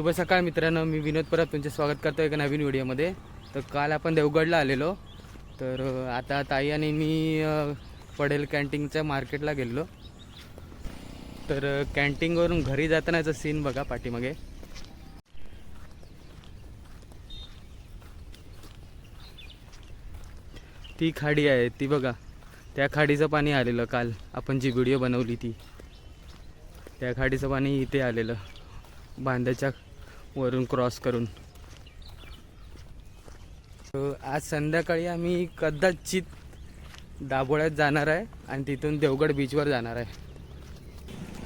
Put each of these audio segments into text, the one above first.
शुभ सकाळ मित्रांनो मी विनोद परब तुमचे स्वागत करतो एका नवीन व्हिडिओमध्ये. तर काल आपण देवगडला आलेलो. तर आता ताई आणि मी पडेल कॅन्टीनच्या मार्केटला गेलेलो. तर कॅन्टीनवरून घरी जातानाचा सीन बघा पाठीमागे. ती खाडी आहे ती बघा. त्या खाडीचं पाणी आलेलं काल. आपण जी व्हिडिओ बनवली ती. त्या खाडीचं पाणी इथे आलेलं. बांध्याच्या वरून क्रॉस करून. तर आज संध्याकाळी आम्ही कदाचित दाभोळ्यात जाणार आहे आणि तिथून देवगड बीचवर जाणार आहे.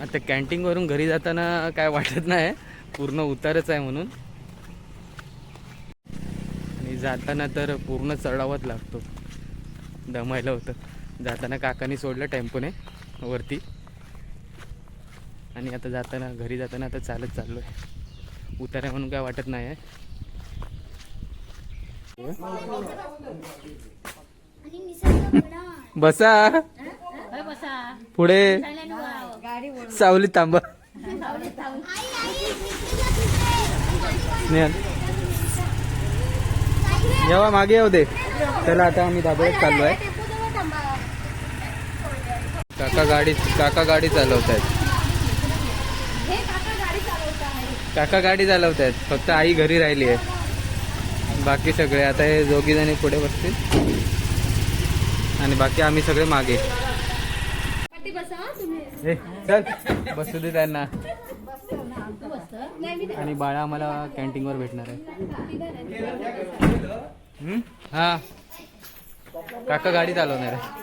आता कॅन्टीनवरून घरी जाताना काय वाटत नाही पूर्ण उतारच आहे म्हणून. आणि जाताना तर पूर्ण चढावंच लागतो. दमायला होतं. जाताना काकानी सोडलं टेम्पोने वरती. आणि आता जाताना घरी जाताना आता चालत चाललो आहे उतारा म्हणून काय वाटत नाही आहे. बसा. पुढे. सावली तांबा जेव्हा मागे येऊ दे. चला आता आम्ही दाबोळ्यात चाललो आहे काका गाडी काका गाडी चालवत आहेत हे काका गाडी चालवत आहे काका गाडी चालवत आहेत फक्त आई घरी राहिली आहे. बाकी सगळे आता हे दोघी जणी पुढे बसतील. आणि बाकी आम्ही सगळे मागे. चल बसू दे त्यांना. आणि बाळा आम्हाला कॅन्टीनवर भेटणार आहे? हा. काका गाडी चालवणार आहे.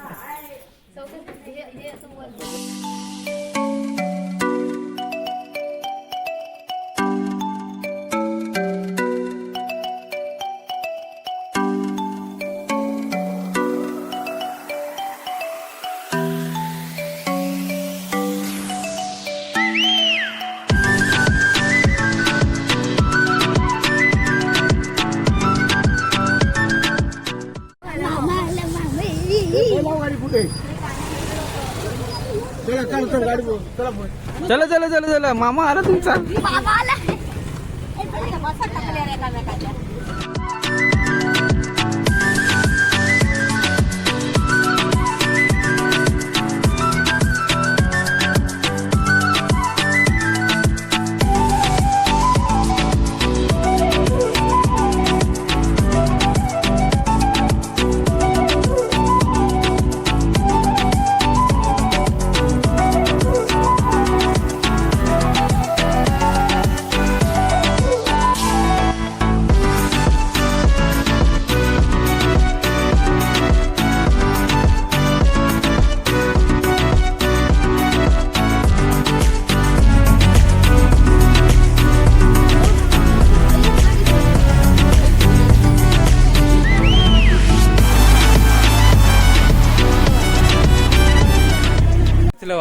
चला चला चला चला मामा आला तुमचा.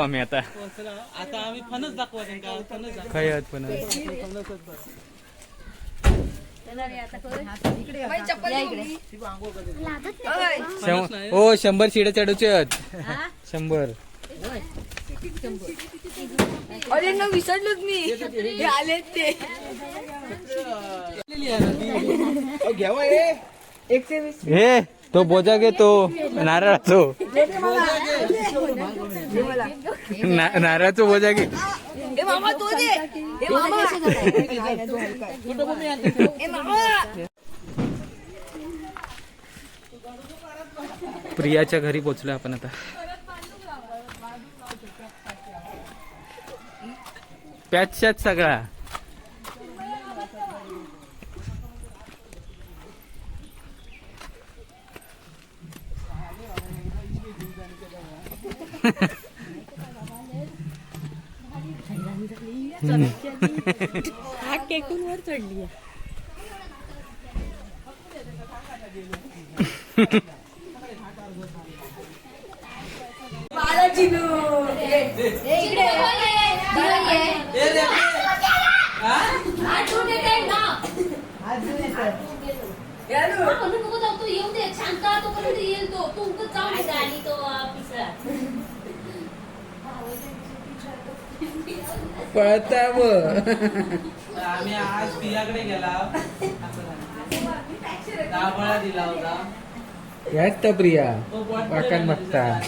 आम्ही आता. आता आम्ही फणस दाखवा त्यांना फणस दाखवा. हो शंभर शिडे चढूचे शंभर. अरे ना विसरलोच मी. हे आलेत ते. एकशे वीस हे तो बोजा घे तो. नारळाचो नारळाचो बोजा घे प्रियाच्या घरी पोचलो आपण आता. पॅच सगळा. हा टेकून वर चढली येऊ दे शांता तोपर्यंत येईल तो. तू जाऊन आणि तो पिसळा पळता आम्ही आज पियाकडे गेला. दाबळा दिला होता. याच तर प्रिया. वाकण बघता.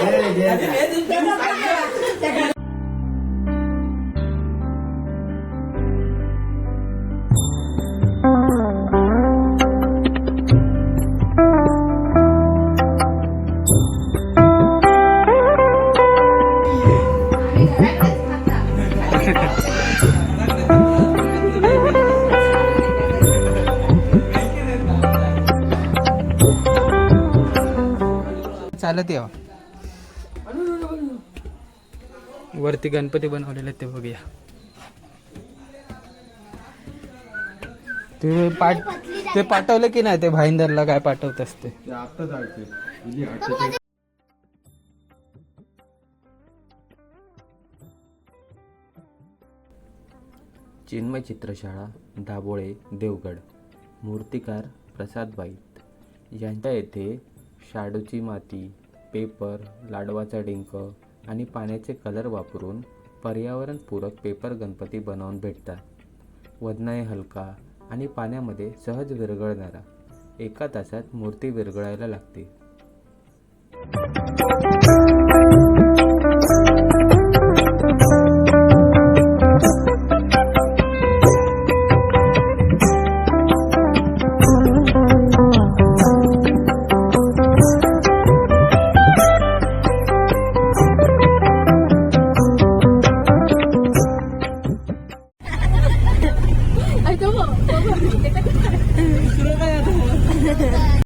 Ini dia, ini dia. चालत यावा वरती गणपती बनवलेले ते बघूया. ते पाठ ते पाठवलं की नाही? ते भाईंदरला काय पाठवत असते चिन्मय चित्रशाळा दाबोळे देवगड मूर्तिकार प्रसाद बाईत यांच्या येथे शाडूची माती पेपर लाडवाचा डिंक आणि पाण्याचे कलर वापरून पर्यावरणपूरक पेपर गणपती बनवून भेटतात. वजनाने हलका आणि पाण्यामध्ये सहज विरघळणारा. एका तासात मूर्ती विरघळायला लागते. 이제 끝. 들어가야 돼.